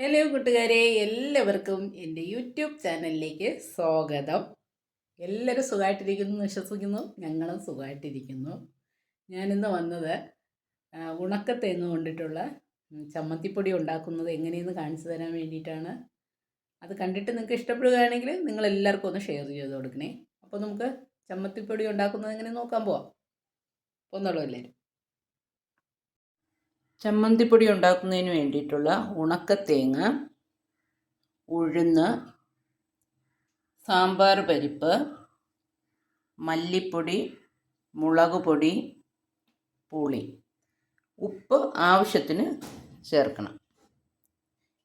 Hello കൂട്ടുകാരെ. എല്ലാവർക്കും എന്റെ യൂട്യൂബ് ചാനലിലേക്ക് സ്വാഗതം. എല്ലാവരും സുഖമായിട്ടിരിക്കുന്നു എന്ന് വിശ്വസിക്കുന്നു. ഞങ്ങളും സുഖമായിട്ടിരിക്കുന്നു. ഞാനിന്ന് വന്നത് ഉണക്കത്തേന്ന് കൊണ്ടിട്ടുള്ള ചമ്മന്തിപ്പൊടി ഉണ്ടാക്കുന്നത് എങ്ങനെയെന്ന് കാണിച്ചു തരാൻ വേണ്ടിയിട്ടാണ്. അത് കണ്ടിട്ട് നിങ്ങൾക്ക് ഇഷ്ടപ്പെടുകയാണെങ്കിൽ നിങ്ങൾ എല്ലാവർക്കും ഒന്ന് ഷെയർ ചെയ്ത് കൊടുക്കണേ. അപ്പോൾ നമുക്ക് ചമ്മന്തിപ്പൊടി ഉണ്ടാക്കുന്നത് എങ്ങനെ നോക്കാൻ പോവാം. ഒന്നുള്ളൂ എല്ലാവരും. ചമ്മന്തിപ്പൊടി ഉണ്ടാക്കുന്നതിന് വേണ്ടിയിട്ടുള്ള ഉണക്കത്തേങ്ങ ഉഴുന്ന് സാമ്പാർ പരിപ്പ് മല്ലിപ്പൊടി മുളക് പൊടി പുളി. ഉപ്പ് ആവശ്യത്തിന് ചേർക്കണം.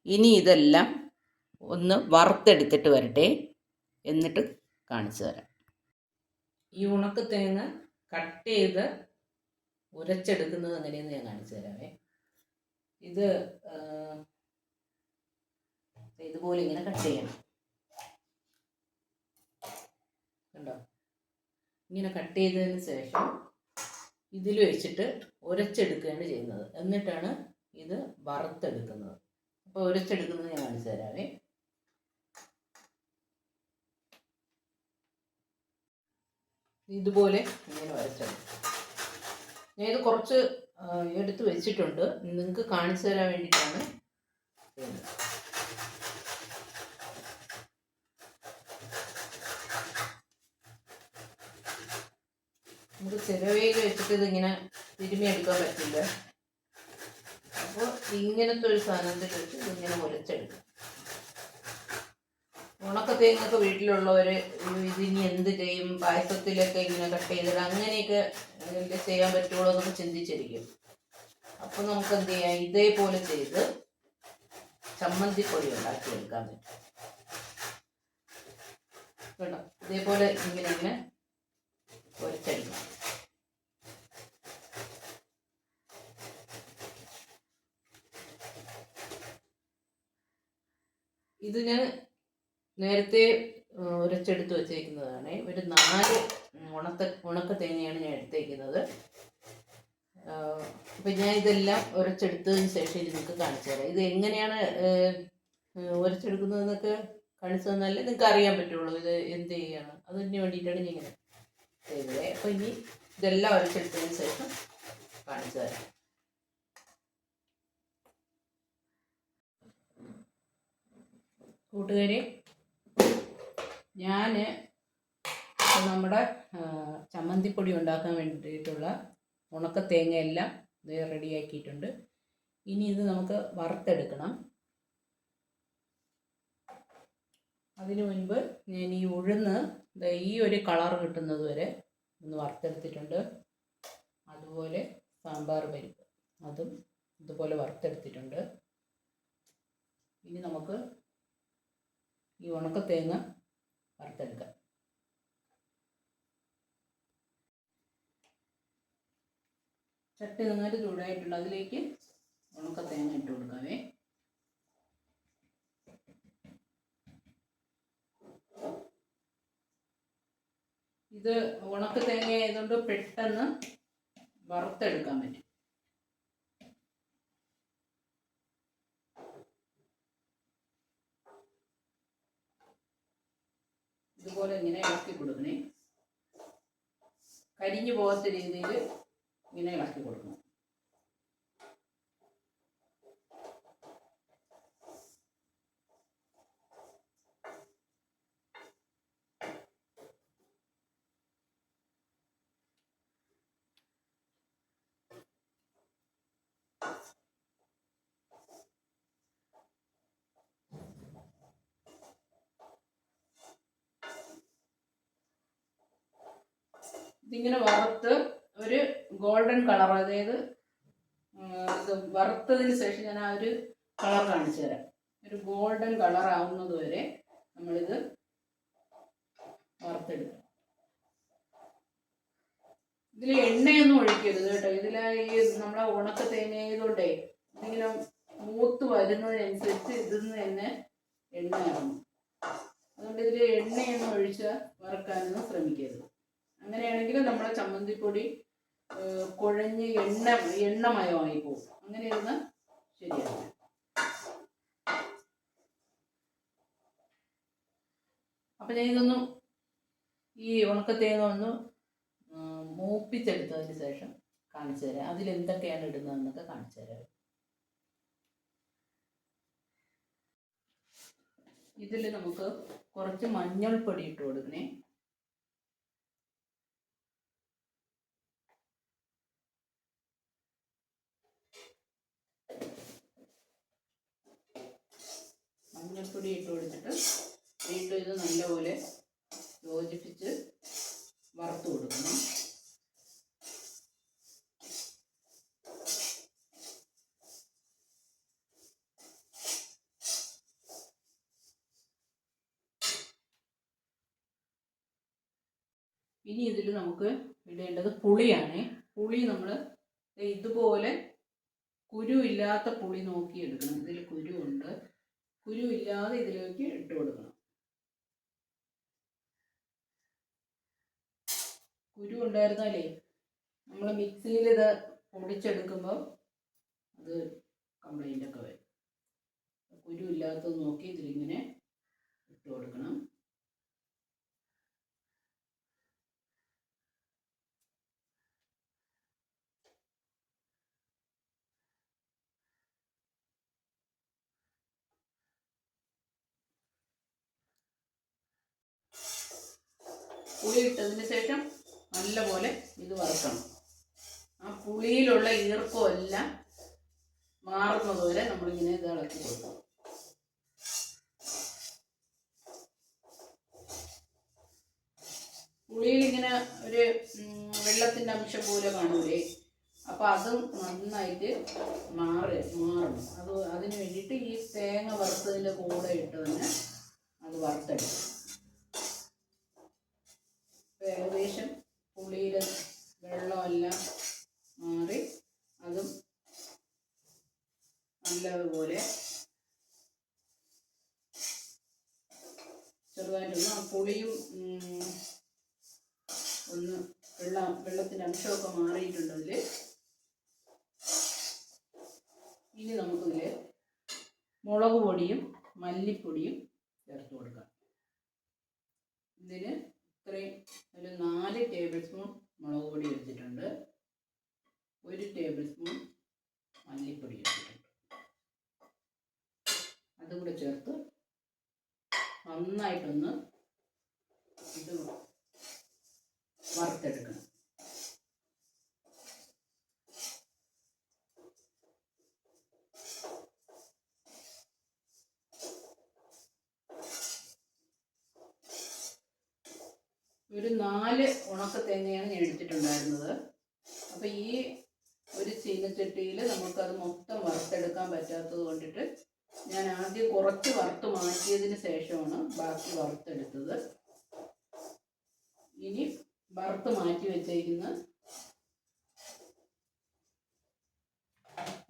ഇനി ഇതെല്ലാം ഒന്ന് വറുത്തെടുത്തിട്ട് വരട്ടെ. എന്നിട്ട് കാണിച്ചു തരാം. ഈ ഉണക്കത്തേങ്ങ കട്ട് ചെയ്ത് ഉരച്ചെടുക്കുന്നത് എങ്ങനെയെന്ന് ഞാൻ കാണിച്ചു തരാമേ ഇത് ഇതുപോലെ ഇങ്ങനെ കട്ട് ചെയ്യണം. കണ്ടോ? ഇങ്ങനെ കട്ട് ചെയ്തതിന് ശേഷം ഇതിൽ വെച്ചിട്ട് ഉരച്ചെടുക്കുകയാണ് ചെയ്യുന്നത്. എന്നിട്ടാണ് ഇത് വറുത്തെടുക്കുന്നത്. അപ്പോൾ ഉരച്ചെടുക്കുന്നത് ഞാൻ കാണിച്ചു തരാമേ ഇതുപോലെ ഇങ്ങനെ വരച്ചെടുക്കും. ഞാൻ ഇത് കുറച്ച് എടുത്ത് വെച്ചിട്ടുണ്ട്. നിങ്ങൾക്ക് കാണിച്ചു തരാൻ വേണ്ടിയിട്ടാണ്. നമുക്ക് ചിലവയിൽ വെച്ചിട്ട് ഇതിങ്ങനെ തിരുമിയെടുക്കാൻ പറ്റില്ല. അപ്പോൾ ഇങ്ങനത്തെ ഒരു സാധനത്തിൽ വെച്ച് ഇതിങ്ങനെ മുരച്ചെടുക്കും. ഉണക്ക തേങ്ങൊക്കെ വീട്ടിലുള്ളവർ ഇതിനി എന്ത് ചെയ്യും? പായസത്തിലൊക്കെ ഇങ്ങനെ കട്ട് ചെയ്തിട്ട് അങ്ങനെയൊക്കെ ചെയ്യാൻ പറ്റുള്ളൂ എന്നൊക്കെ ചിന്തിച്ചിരിക്കും. അപ്പോൾ നമുക്ക് എന്ത് ചെയ്യാം? ഇതേപോലെ ചെയ്ത് ചമ്മന്തിപ്പൊടി ഉണ്ടാക്കിയെടുക്കാൻ പറ്റും. കേട്ടോ? ഇതേപോലെ ഇങ്ങനെ ഇങ്ങനെ പൊരിച്ചെടുക്കാം. ഇത് ഞാൻ നേരത്തെ ഉരച്ചെടുത്ത് വെച്ചേക്കുന്നതാണ്. ഒരു നാല് ഉണക്ക ഉണക്ക തേങ്ങയാണ് ഞാൻ എടുത്തേക്കുന്നത്. അപ്പം ഞാൻ ഇതെല്ലാം ഉരച്ചെടുത്തതിന് ശേഷം ഇത് നിങ്ങൾക്ക് കാണിച്ചു തരാം. ഇത് എങ്ങനെയാണ് ഉരച്ചെടുക്കുന്നതെന്നൊക്കെ കാണിച്ചു തന്നാലേ നിങ്ങൾക്ക് അറിയാൻ പറ്റുള്ളൂ. ഇത് എന്ത് ചെയ്യാണ്? അതിന് വേണ്ടിയിട്ടാണ് ഞാൻ ഇങ്ങനെ ചെയ്തത്. അപ്പോൾ ഇനി ഇതെല്ലാം ഉരച്ചെടുത്തതിന് ശേഷം കാണിച്ചു തരാം. കൂട്ടുകാരെ ഞാൻ നമ്മുടെ ചമ്മന്തിപ്പൊടി ഉണ്ടാക്കാൻ വേണ്ടിയിട്ടുള്ള ഉണക്ക തേങ്ങയെല്ലാം ഇത് റെഡിയാക്കിയിട്ടുണ്ട്. ഇനി ഇത് നമുക്ക് വറുത്തെടുക്കണം. അതിനു മുൻപ് ഞാൻ ഈ ഉഴുന്ന് ഈ ഒരു കളർ കിട്ടുന്നത് വരെ ഒന്ന് വറുത്തെടുത്തിട്ടുണ്ട്. അതുപോലെ സാമ്പാർ പരിപ്പ് അതും ഇതുപോലെ വറുത്തെടുത്തിട്ടുണ്ട്. ഇനി നമുക്ക് ഈ ഉണക്ക തേങ്ങ വറുത്തെടുക്കാം. ചട്ടി നന്നായിട്ട് ചൂടായിട്ടുണ്ട് അതിലേക്ക് ഉണക്ക തേങ്ങ ഇട്ട് കൊടുക്കാവേ. ഇത് ഉണക്ക തേങ്ങ ആയതുകൊണ്ട് പെട്ടെന്ന് വറുത്തെടുക്കാൻ പറ്റും. ഇതുപോലെ ഇങ്ങനെ ഇളക്കി കൊടുക്കണേ. കരിഞ്ഞു പോകാത്ത രീതിയിൽ ഇങ്ങനെ ഇളക്കി കൊടുക്കണം. ഇതിങ്ങനെ വറുത്ത് ഒരു ഗോൾഡൻ കളർ അതായത് ഇത് വറുത്തതിന് ശേഷം ഞാൻ ആ ഒരു കളർ കാണിച്ചു തരാം. ഒരു ഗോൾഡൻ കളർ ആവുന്നത് വരെ നമ്മളിത് വറുത്തെടുക്കും. ഇതിൽ എണ്ണയൊന്നും ഒഴിക്കരുത് കേട്ടോ. ഇതിൽ ഈ നമ്മളെ ഉണക്ക തേങ്ങ ഇതിങ്ങനെ മൂത്ത് വരുന്നതിനനുസരിച്ച് ഇതിൽ നിന്ന് തന്നെ എണ്ണ ഇറങ്ങും. അതുകൊണ്ട് ഇതിൽ എണ്ണയൊന്നും ഒഴിച്ച് വറുക്കാനൊന്നും ശ്രമിക്കരുത്. അങ്ങനെയാണെങ്കിൽ നമ്മുടെ ചമ്മന്തിപ്പൊടി കുഴഞ്ഞ് എണ്ണ എണ്ണമയമായി പോകും. അങ്ങനെയൊന്ന് ശരിയാവില്ല അപ്പൊ ഞാൻ ഇതൊന്നും ഈ ഉണക്കത്തേങ്ങ ഒന്ന് മൂപ്പിച്ചെടുത്തതിന് ശേഷം കാണിച്ചു തരാം. അതിലെന്തൊക്കെയാണ് ഇടുന്നതെന്നൊക്കെ കാണിച്ചു തരാം. ഇതിൽ നമുക്ക് കുറച്ച് മഞ്ഞൾപ്പൊടി ഇട്ട് കൊടുക്കണേ. മഞ്ഞൾപ്പൊടി ഇട്ട് കൊടുത്തിട്ട് വീണ്ടും ഇത് നല്ലപോലെ യോജിപ്പിച്ച് വറുത്ത് കൊടുക്കണം. ഇനി ഇതിൽ നമുക്ക് ഇടേണ്ടത് പുളിയാണ്. പുളി നമ്മൾ ഇതുപോലെ കുരു ഇല്ലാത്ത പുളി നോക്കി എടുക്കണം ഇതിൽ കുരു ഉണ്ട്. കുരു ഇല്ലാതെ ഇതിലേക്ക് ഇട്ട് കൊടുക്കണം. കുരു ഉണ്ടായിരുന്നാലേ നമ്മൾ മിക്സിയിൽ ഇത് പൊടിച്ചെടുക്കുമ്പോൾ അത് കംപ്ലൈന്റ് ഒക്കെ വരും. കുരു ഇല്ലാത്തത് നോക്കി ഇതിലിങ്ങനെ ഇട്ട് കൊടുക്കണം. പുളി ഇട്ടതിന് ശേഷം നല്ലപോലെ ഇത് വറുക്കണം. ആ പുളിയിലുള്ള ഈർപ്പം എല്ലാം മാറുന്നത് വരെ നമ്മളിങ്ങനെ ഇത് ഇളക്കി കൊടുക്കണം. പുളിയിൽ ഇങ്ങനെ ഒരു വെള്ളത്തിന്റെ അംശം പോലെ കാണൂലേ അപ്പോൾ അതും നന്നായിട്ട് മാറി മാറണം. അത് അതിന് വേണ്ടിയിട്ട് ഈ തേങ്ങ വറുത്തതിന്റെ കൂടെ ഇട്ട് തന്നെ അത് വറുത്തെടുക്കും ഒന്ന് വെള്ള വെള്ളത്തിന്റെ അംശമൊക്കെ മാറിയിട്ടുണ്ട് അതിൽ ഇനി നമുക്കിതിൽ മുളക് പൊടിയും മല്ലിപ്പൊടിയും ചേർത്ത് കൊടുക്കാം. ഇതിന് ഇത്രയും ഒരു നാല് ടേബിൾ സ്പൂൺ മുളക് പൊടി എടുത്തിട്ടുണ്ട്. ഒരു ടേബിൾ സ്പൂൺ മല്ലിപ്പൊടി എടുത്തിട്ടുണ്ട്. അതും കൂടെ ചേർത്ത് നന്നായിട്ടൊന്ന് ഇത് വറുത്തെടുക്കണം ഒരു നാല് ഉണക്ക തേങ്ങയാണ് ഞാൻ എടുത്തിട്ടുണ്ടായിരുന്നത്. അപ്പോൾ ഈ ഒരു ചീനച്ചട്ടിയിൽ നമുക്കത് മൊത്തം വറുത്തെടുക്കാൻ പറ്റാത്തത് കൊണ്ടിട്ട് ഞാൻ ആദ്യം കുറച്ച് വറുത്ത് മാറ്റിയതിന് ശേഷമാണ് ബാക്കി വറുത്തെടുത്തത്. വറുത്ത് മാറ്റി വെച്ചേക്കുന്ന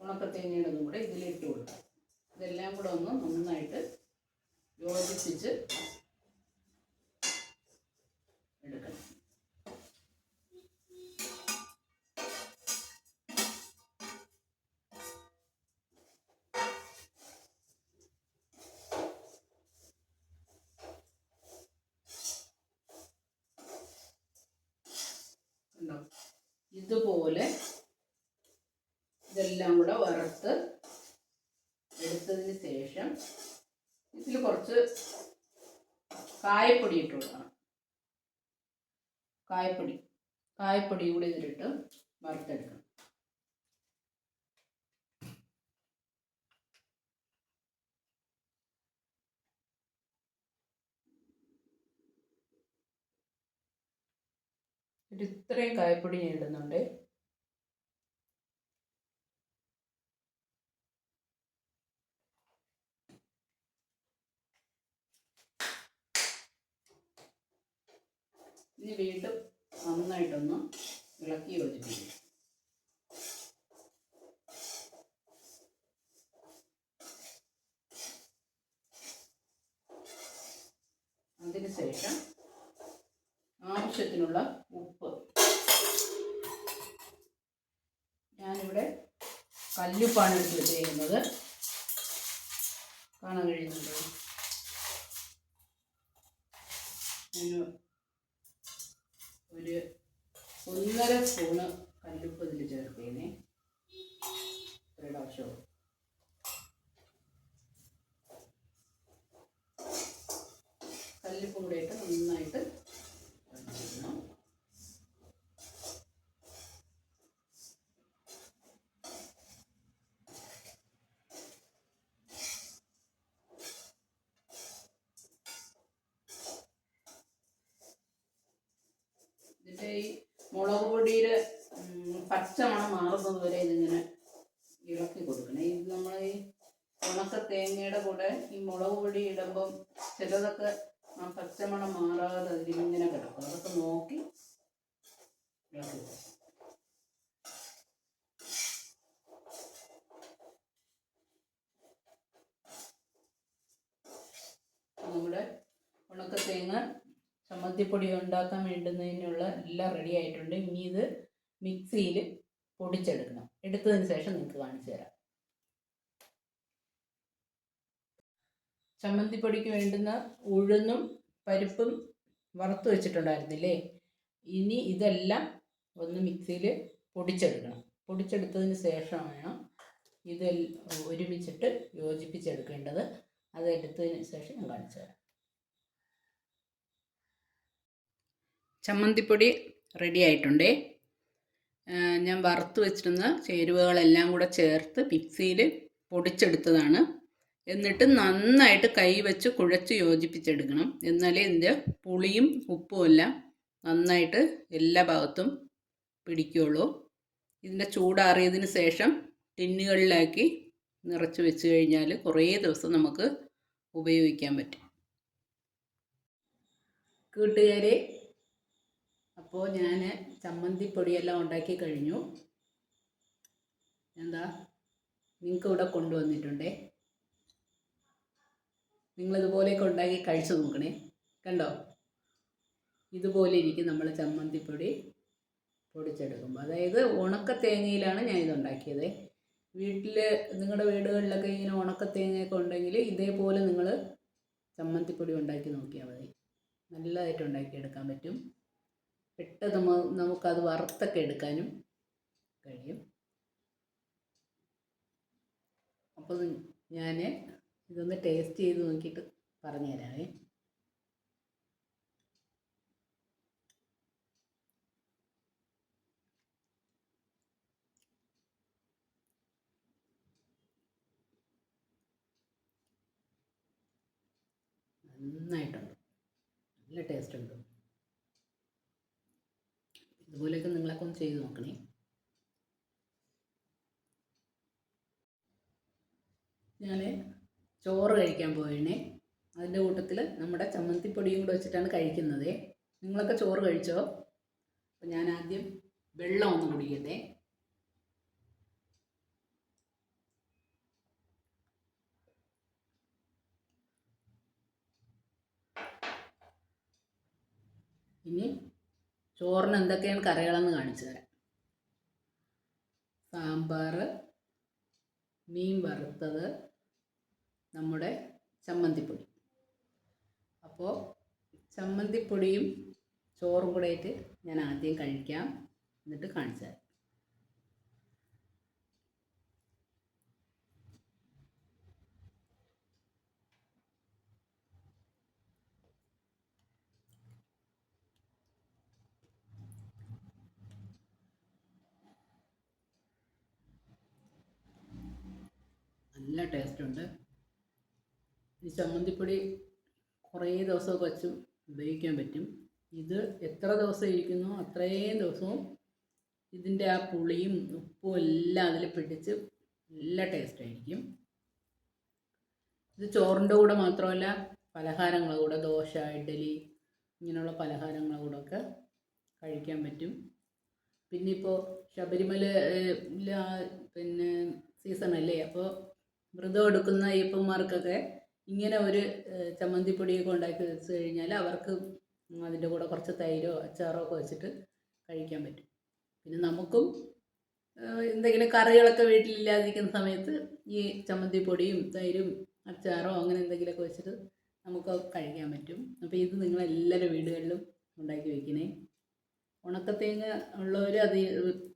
ഉണക്കത്തേങ്ങയുടെതും കൂടെ ഇതിലിട്ട് കൊടുക്കാം. ഇതെല്ലാം കൂടെ ഒന്ന് നന്നായിട്ട് യോജിപ്പിച്ച് ഇതുപോലെ ഇതെല്ലാം കൂടെ വറുത്ത് എടുത്തതിന് ശേഷം ഇതിൽ കുറച്ച് കായപ്പൊടി ഇട്ട് കൊടുക്കണം. കായപ്പൊടി. കായപ്പൊടി കൂടി ഇതിലിട്ട് വറുത്തെടുക്കണം. ഒരു ഇത്രയും കായപ്പൊടി ഞാൻ ഇടുന്നുണ്ട്. ഇനി വീണ്ടും നന്നായിട്ടൊന്ന് ഇളക്കി യോജിപ്പിക്കും. അതിനുശേഷം ആവശ്യത്തിനുള്ള ഉപ്പ് ഞാനിവിടെ കല്ലുപ്പാണ് എടുത്ത് വെച്ചിരിക്കുന്നത് കാണാൻ കഴിയുന്നുണ്ടോ? ഒരു ഒന്നര സ്പൂണ് കല്ലുപ്പ് ഇതിൽ ചേർത്തേനെ. ഇത്രയുടെ കല്ലുപ്പും കൂടെ ഇട്ട് നന്നായിട്ട് ഇളക്കണം. ഇതിന്റെ ഈ മുളക് പൊടിയുടെ പച്ചമണം മാറുന്നത് വരെ ഇതിങ്ങനെ ഇളക്കി കൊടുക്കണം ഈ നമ്മൾ ഈ ഉണക്ക തേങ്ങയുടെ കൂടെ ഈ മുളക് പൊടി ഇടുമ്പം ചിലതൊക്കെ ആ പച്ചമണം മാറാതെ അതിലിങ്ങനെ കിടക്കും. അതൊക്കെ നോക്കി നമ്മുടെ ഉണക്ക തേങ്ങ ചമ്മന്തിപ്പൊടി ഉണ്ടാക്കാൻ വേണ്ടുന്നതിനുള്ള എല്ലാം റെഡി ആയിട്ടുണ്ട്. ഇനി ഇത് മിക്സിയിൽ പൊടിച്ചെടുക്കണം. എടുത്തതിന് ശേഷം നിങ്ങൾക്ക് കാണിച്ചു തരാം. ചമ്മന്തിപ്പൊടിക്ക് വേണ്ടുന്ന ഉഴുന്നും പരിപ്പും വറുത്ത് വെച്ചിട്ടുണ്ടായിരുന്നില്ലേ? ഇനി ഇതെല്ലാം ഒന്ന് മിക്സിയിൽ പൊടിച്ചെടുക്കണം. പൊടിച്ചെടുത്തതിന് ശേഷം വേണം ഇത് ഒരുമിച്ചിട്ട് യോജിപ്പിച്ചെടുക്കേണ്ടത്. അത് എടുത്തതിന് ശേഷം ഞാൻ കാണിച്ചു തരാം. ചമ്മന്തിപ്പൊടി റെഡി ആയിട്ടുണ്ടേ? ഞാൻ വറുത്ത് വെച്ചിരുന്ന ചേരുവകളെല്ലാം കൂടെ ചേർത്ത് മിക്സിയിൽ പൊടിച്ചെടുത്തതാണ്. എന്നിട്ട് നന്നായിട്ട് കൈ വെച്ച് കുഴച്ച് യോജിപ്പിച്ചെടുക്കണം. എന്നാലേ ഇതിന്റെ പുളിയും ഉപ്പും എല്ലാം നന്നായിട്ട് എല്ലാ ഭാഗത്തും പിടിക്കുകയുള്ളൂ ഇതിന്റെ ചൂടാറിയതിന് ശേഷം ടിന്നുകളിലാക്കി നിറച്ച് വെച്ച് കഴിഞ്ഞാൽ കുറേ ദിവസം നമുക്ക് ഉപയോഗിക്കാൻ പറ്റും. കൂട്ടുകാരെ അപ്പോൾ ഞാൻ ചമ്മന്തിപ്പൊടിയെല്ലാം ഉണ്ടാക്കി കഴിഞ്ഞു. എന്താ? നിങ്ങൾക്ക് ഇവിടെ കൊണ്ടുവന്നിട്ടുണ്ടേ? നിങ്ങളിതുപോലെയൊക്കെ ഉണ്ടാക്കി കഴിച്ചു നോക്കണേ. കണ്ടോ? ഇതുപോലെ ഇരിക്കും നമ്മൾ ചമ്മന്തിപ്പൊടി പൊടിച്ചെടുക്കുമ്പോൾ അതായത് ഉണക്ക തേങ്ങയിലാണ് ഞാൻ ഇതുണ്ടാക്കിയത്. വീട്ടിൽ നിങ്ങളുടെ വീടുകളിലൊക്കെ ഇങ്ങനെ ഉണക്ക തേങ്ങയൊക്കെ ഉണ്ടെങ്കിൽ ഇതേപോലെ നിങ്ങൾ ചമ്മന്തിപ്പൊടി ഉണ്ടാക്കി നോക്കിയാൽ മതി. നല്ലതായിട്ട് ഉണ്ടാക്കിയെടുക്കാൻ പറ്റും. പെട്ടെന്ന് നമുക്കത് വറുത്തൊക്കെ എടുക്കാനും കഴിയും. അപ്പോൾ ഞാൻ ഇതൊന്ന് ടേസ്റ്റ് ചെയ്ത് നോക്കിയിട്ട് പറഞ്ഞു തരാമേ നന്നായിട്ടുണ്ട്. നല്ല ടേസ്റ്റ് ഉണ്ട്. ഇതുപോലെയൊക്കെ നിങ്ങളൊക്കെ ഒന്ന് ചെയ്ത് നോക്കണേ. ഞാൻ ചോറ് കഴിക്കാൻ പോയണേ അതിന്റെ കൂട്ടത്തിൽ നമ്മുടെ ചമ്മന്തിപ്പൊടിയും കൂടെ വെച്ചിട്ടാണ് കഴിക്കുന്നത്. നിങ്ങളൊക്കെ ചോറ് കഴിച്ചോ? അപ്പം ഞാൻ ആദ്യം വെള്ളം ഒന്ന് കുടിക്കട്ടെ. ഇനി ചോറിന് എന്തൊക്കെയാണ് കറികളെന്ന് കാണിച്ചു തരാം. സാമ്പാർ മീൻ വറുത്തത് നമ്മുടെ ചമ്മന്തിപ്പൊടി. അപ്പോൾ ചമ്മന്തിപ്പൊടിയും ചോറും കൂടെ ആയിട്ട് ഞാൻ ആദ്യം കഴിക്കാം. എന്നിട്ട് കാണിച്ചു തരാം. നല്ല ടേസ്റ്റ് ഉണ്ട്. ഈ ചമ്മന്തിപ്പൊടി കുറേ ദിവസമൊക്കെ വെച്ച് ഉപയോഗിക്കാൻ പറ്റും. ഇത് എത്ര ദിവസം ഇരിക്കുന്നു അത്രയും ദിവസവും ഇതിന്റെ ആ പുളിയും ഉപ്പും എല്ലാം അതിൽ പിടിച്ച് നല്ല ടേസ്റ്റ് ആയിരിക്കും. ഇത് ചോറിന്റെ കൂടെ മാത്രമല്ല പലഹാരങ്ങളുടെ കൂടെ ദോശ ഇഡ്ഡലി ഇങ്ങനെയുള്ള പലഹാരങ്ങളുടെ കൂടെ ഒക്കെ കഴിക്കാൻ പറ്റും. പിന്നെ ഇപ്പോൾ ശബരിമല പിന്നെ സീസണല്ലേ അപ്പോൾ വ്രതം എടുക്കുന്ന അയ്യപ്പന്മാർക്കൊക്കെ ഇങ്ങനെ ഒരു ചമ്മന്തിപ്പൊടിയൊക്കെ ഉണ്ടാക്കി വെച്ച് കഴിഞ്ഞാൽ അവർക്ക് അതിന്റെ കൂടെ കുറച്ച് തൈരോ അച്ചാറോ ഒക്കെ വെച്ചിട്ട് കഴിക്കാൻ പറ്റും. പിന്നെ നമുക്കും എന്തെങ്കിലും കറികളൊക്കെ വീട്ടിലില്ലാതിരിക്കുന്ന സമയത്ത് ഈ ചമ്മന്തിപ്പൊടിയും തൈരും അച്ചാറോ അങ്ങനെ എന്തെങ്കിലുമൊക്കെ വെച്ചിട്ട് നമുക്ക് കഴിക്കാൻ പറ്റും. അപ്പോൾ ഇത് നിങ്ങളെല്ലാവരും വീടുകളിലും ഉണ്ടാക്കി വെക്കണേ. ഉണക്കത്തേങ്ങ ഉള്ളവർ അത്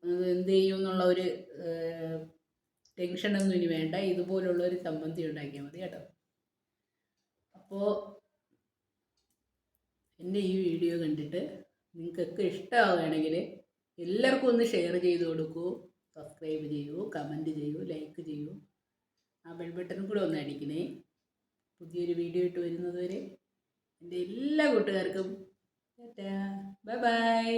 അത് എന്ത് ചെയ്യും എന്നുള്ള ഒരു ടെൻഷനൊന്നും ഇനി വേണ്ട. ഇതുപോലുള്ള ഒരു ചമ്മന്തി ഉണ്ടാക്കിയാൽ മതി കേട്ടോ. അപ്പോൾ എന്റെ ഈ വീഡിയോ കണ്ടിട്ട് നിങ്ങൾക്കൊക്കെ ഇഷ്ടമാവുകയാണെങ്കിൽ എല്ലാവർക്കും ഒന്ന് ഷെയർ ചെയ്ത് കൊടുക്കൂ സബ്സ്ക്രൈബ് ചെയ്യൂ കമന്റ് ചെയ്യൂ ലൈക്ക് ചെയ്യൂ. ആ ബെൽ ബട്ടണും കൂടെ ഒന്ന് അടിക്കണേ. പുതിയൊരു വീഡിയോ ഇട്ട് വരുന്നത് വരെ എന്റെ എല്ലാ കൂട്ടുകാർക്കും ബൈ ബൈ